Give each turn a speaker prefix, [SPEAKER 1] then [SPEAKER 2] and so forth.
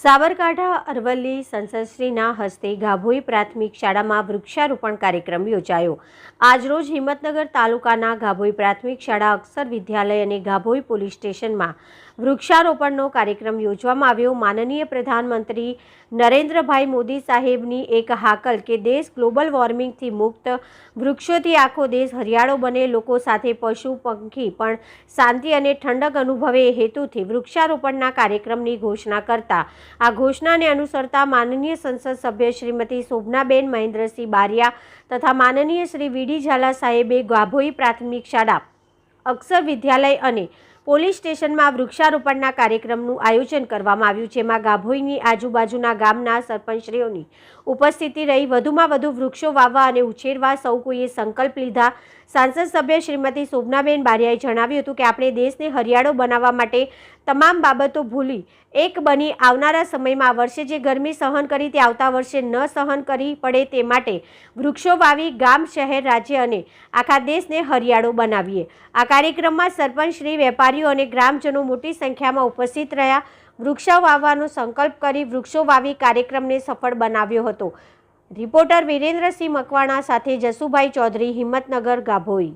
[SPEAKER 1] સાબરકાંઠા, અરવલ્લી સંસદશ્રીના હસ્તે ગાભોઈ પ્રાથમિક શાળામાં વૃક્ષારોપણ કાર્યક્રમ યોજાયો. આજરોજ હિંમતનગર તાલુકાના ગાભોઈ પ્રાથમિક શાળા અક્ષર વિદ્યાલય અને ગાભોઈ પોલીસ સ્ટેશનમાં વૃક્ષારોપણનો કાર્યક્રમ યોજવામાં આવ્યો. માનનીય પ્રધાનમંત્રી નરેન્દ્રભાઈ મોદી સાહેબની એક હાકલ કે દેશ ગ્લોબલ વોર્મિંગથી મુક્ત વૃક્ષોથી આખો દેશ હરિયાળો બને, લોકો સાથે પશુ, પંખી પણ શાંતિ અને ઠંડક અનુભવે હેતુથી વૃક્ષારોપણના કાર્યક્રમની ઘોષણા કરતા આ ઘોષણાને અનુસરતા માનનીય સંસદ સભ્ય શ્રીમતી શોભનાબેન મહેન્દ્રસિંહ બારિયા તથા માનનીય શ્રી વીડી ઝાલા સાહેબે ગાભોઈ પ્રાથમિક શાળા, અક્ષર વિદ્યાલય અને પોલીસ સ્ટેશનમાં વૃક્ષારોપણના કાર્યક્રમનું આયોજન કરવામાં આવ્યું જેમાં ગાભોઈની આજુબાજુના ગામના સરપંચશ્રીઓની ઉપસ્થિતિ રહી. વધુમાં વધુ વૃક્ષો વાવવા અને ઉછેરવા સૌ કોઈએ સંકલ્પ લીધા. સાંસદ સભ્ય શ્રીમતી શોભનાબેન બારિયાએ જણાવ્યું હતું કે આપણે દેશને હરિયાળો બનાવવા માટે તમામ બાબતો ભૂલી એક બની આવનારા સમયમાં આ વર્ષે જે ગરમી સહન કરી તે આવતા વર્ષે ન સહન કરી પડે તે માટે વૃક્ષો વાવી, ગામ, શહેર, રાજ્ય અને આખા દેશને હરિયાળો બનાવીએ. આ કાર્યક્રમમાં સરપંચ, શ્રી, વેપારીઓ અને ગ્રામજનો મોટી સંખ્યામાં ઉપસ્થિત રહ્યા. વૃક્ષો વાવવાનો સંકલ્પ કરી વૃક્ષો વાવી કાર્યક્રમને સફળ બનાવ્યો હતો. રિપોર્ટર વિરેન્દ્રસિંહ મકવાણા સાથે જસુભાઈ ચૌધરી, હિંમતનગર, ગાભોઈ.